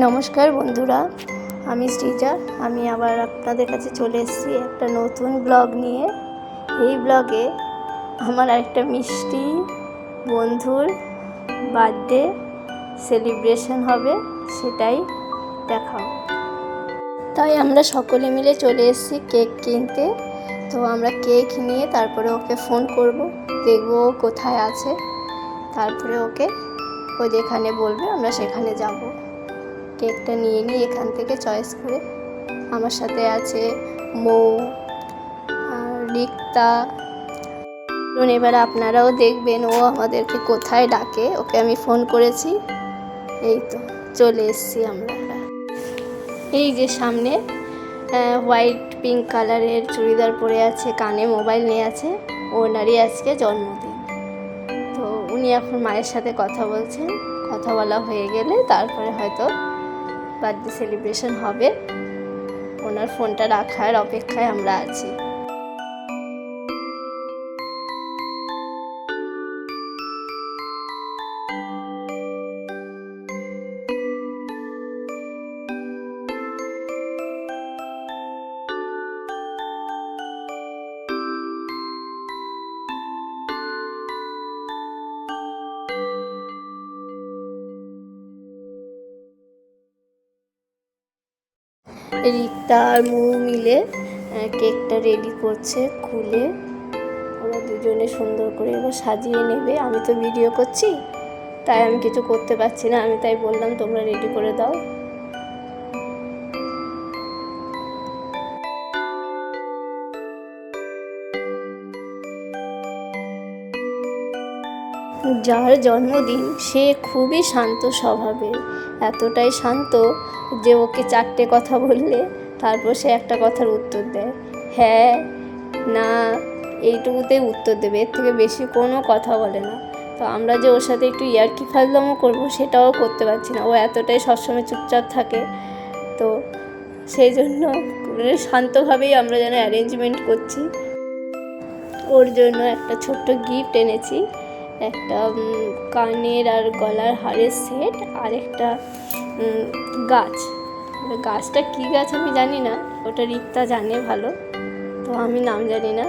নমস্কার বন্ধুরা, আমি শ্রীজা। আমি আবার আপনাদের কাছে চলে এসেছি একটা নতুন ব্লগ নিয়ে। এই ব্লগে আমার একটা মিষ্টি বন্ধুর বার্থডে সেলিব্রেশন হবে, সেটাই দেখাও তাই আমরা সকলে মিলে চলে এসেছি কেক কিনতে। তো আমরা কেক নিয়ে তারপরে ওকে ফোন করব, দেখব কোথায় আছে। তারপরে ওকে ও যেখানে বলবে আমরা সেখানে যাব। কেকটা নিয়ে নিই, এখান থেকে চয়েস করে। আমার সাথে আছে মৌ রিক্তা। এবার আপনারাও দেখবেন ও আমাদেরকে কোথায় ডাকে, ওকে আমি ফোন করেছি। এই তো, চলে এসেছি আমরা। এই যে সামনে হোয়াইট, পিঙ্ক কালারের চুড়িদার পরে আছে, কানে মোবাইল নিয়ে আছে, ওনারই আজকে জন্মদিন। তো উনি এখন মায়ের সাথে কথা বলছেন, কথা বলা হয়ে গেলে তারপরে হয়তো বার্থডে সেলিব্রেশন হবে। ওনার ফোনটা রাখার অপেক্ষায় আমরা আছি। রিক্তা আর মৌ মিলে কেকটা রেডি করছে, খুলে। ওরা দুজনে সুন্দর করে এবার সাজিয়ে নেবে। আমি তো ভিডিও করছি, তাই আমি কিছু করতে পারছি না। আমি তাই বললাম, তোমরা রেডি করে দাও। যার জন্মদিন, সে খুবই শান্ত স্বভাবের। এতটাই শান্ত যে ওকে চারটে কথা বললে তারপর সে একটা কথার উত্তর দেয়। হ্যাঁ না, এইটুকুতেই উত্তর দেবে, এর থেকে বেশি কোনো কথা বলে না। তো আমরা যে ওর সাথে একটু ইয়ার্কি ফাজলামো করব সেটাও করতে পারছি না। ও এতটাই সবসময় চুপচাপ থাকে। তো সেই জন্য মানে শান্তভাবেই আমরা যেন অ্যারেঞ্জমেন্ট করছি। ওর জন্য একটা ছোট্ট গিফট এনেছি। একটা কানের আর গলার হারের সেট আর একটা গাছ। গাছটা কী গাছ আমি জানি না, ওটা রিক্তা জানে ভালো, তো আমি নাম জানি না।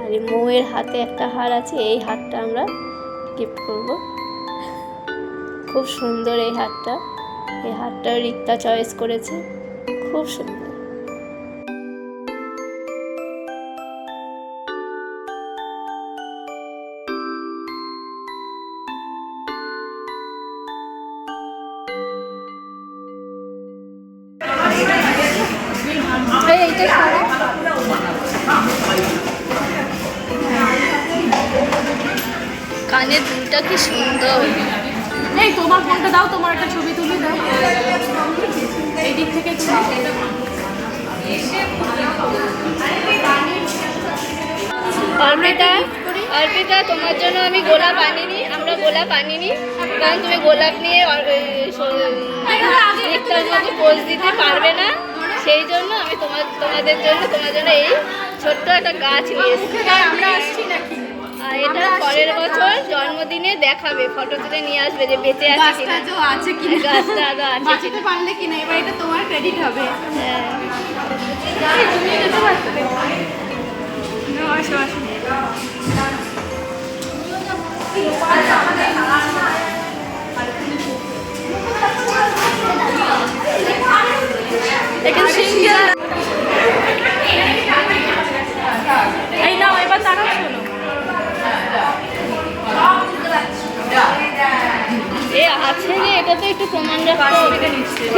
আর এই মৌয়ের হাতে একটা হার আছে, এই হারটা আমরা গিফট করব। খুব সুন্দর এই হারটা। এই হারটা রিক্তা চয়েস করেছে। খুব সুন্দর। কানের দুলটা কি সুন্দর। এই তোমার ফোনটা দাও তোমার একটা ছবি তুলে দাও। এই দিক থেকে অর্পিতা অর্পিতা তোমার জন্য আমি গোলাপ আনিনি আমরা গোলাপ আনিনি কারণ তুমি গোলাপ নিয়ে পোজ দিতে পারবে না। সেই জন্য আমি তোমার তোমাদের জন্য তোমার জন্য এই ছোট্ট একটা গাছ নিয়ে এসেছি। আমরা আসছি নাকি? আর এটা পরের বছর জন্মদিনে দেখাবে ফটো তুলে নিয়ে আসবে যে বেঁচে আছে কিনা। আছে কি গাছটা আদৌ আছে বাঁচাতে পারলে কি না এবার এটা তোমার ক্রেডিট হবে। হ্যাঁ তুমি যেতে পারছ না আসো আসো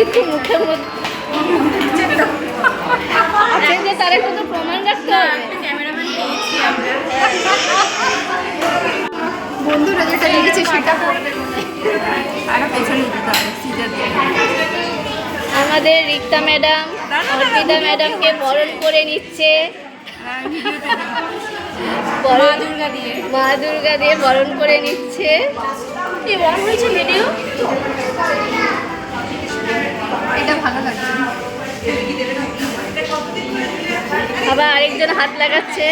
একটু মুখের মধ্যে যে তার একটু তো প্রমাণ রাখতে হবে বন্ধুরা যেটা লিখেছে সেটা আর পেছনে দিতে হবে সিজার আমাদের রিক্তা ম্যাডাম অর্পিতা ম্যাডামকে বরণ করে নিচ্ছে। মা বরণ দুর্গা দিয়ে বরণ করে নিচ্ছে। কি বড় হয়েছে ভিডিও এটা ভালো আবার আরেকজন হাত লাগাচ্ছে।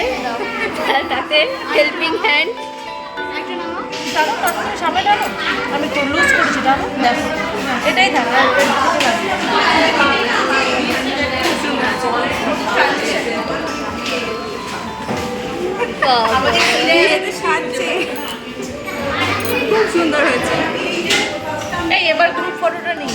তাতে হেল্পিং হ্যান্ড আমি লুজ করেছি খুব সুন্দর হয়েছে। এবার গ্রুপ ফটোটা নেই।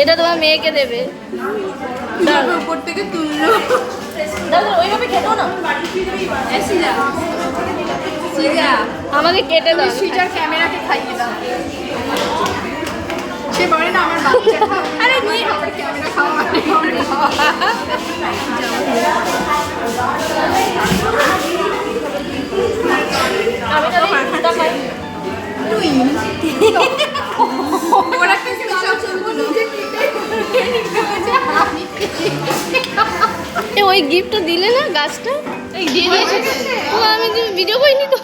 এটা তোমার মেয়েকে দেবে। উপর থেকে তুললো। ওইভাবে খেতো না। আমাকে কেটে দাও। সিজার ক্যামেরাকে খাইয়ে দাও। সে বলে না আমার বাচ্চা আরে নিয়ে আমার ক্যামেরা খাওয়া দিলে না গাছটা? এই দিয়ে দিয়েছে। ও আমি ভিডিও করিনি তো।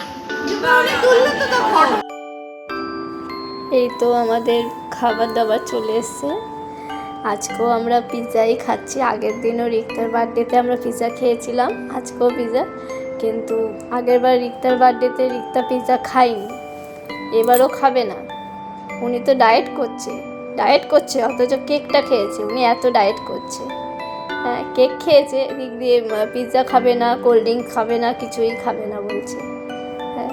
এই তো আমাদের খাবার দাবার চলে এসছে। আজকেও আমরা পিৎজাই খাচ্ছি। আগের দিনও রিক্তার বার্থডেতে আমরা পিৎজা খেয়েছিলাম। আজকেও পিৎজা। কিন্তু আগেরবার রিক্তার বার্থডেতে রিক্তা পিৎজা খাইনি এবারও খাবে না। উনি তো ডায়েট করছে। ডায়েট করছে অথচ কেকটা খেয়েছে। উনি এত ডায়েট করছে। কেক খেয়েছে এদিক দিয়ে পিৎজা খাবে না কোল্ড ড্রিঙ্ক খাবে না কিছুই খাবে না বলছে। হ্যাঁ।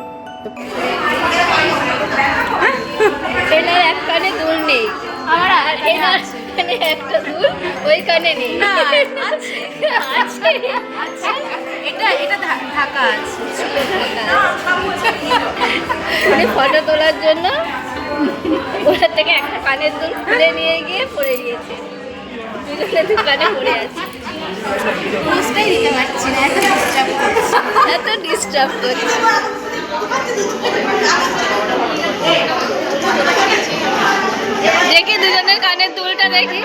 এনার এক কানে দুল নেই। আমার আর এনার কানে একটা দুল ওই কানে নেই। এটা এটা ঢাকা আছে উনি ফটো তোলার জন্য ওটার থেকে একটা কানের দুল খুলে নিয়ে গিয়ে পরে গিয়েছে। দুজনে দু কানে পড়ে আছে। পোস্টটাই দিতে পারছি না এত ডিস্টার্ব করছে এত ডিস্টার্ব করছে দেখি দুজনের কানের দুলটা দেখি।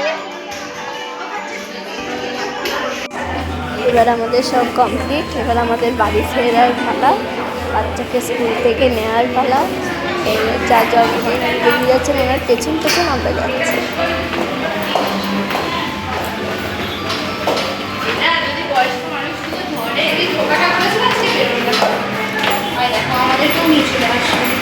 এবার আমাদের সব কমপ্লিট এবার আমাদের বাড়ি ফেরার পালা। বাচ্চাকে স্কুল থেকে নেওয়ার পালা। এই চার জন বেরিয়ে যাচ্ছেন ওনার পেছন পেছন আমরা যাচ্ছি। আমাদেরকেও নিয়ে চলে আসবে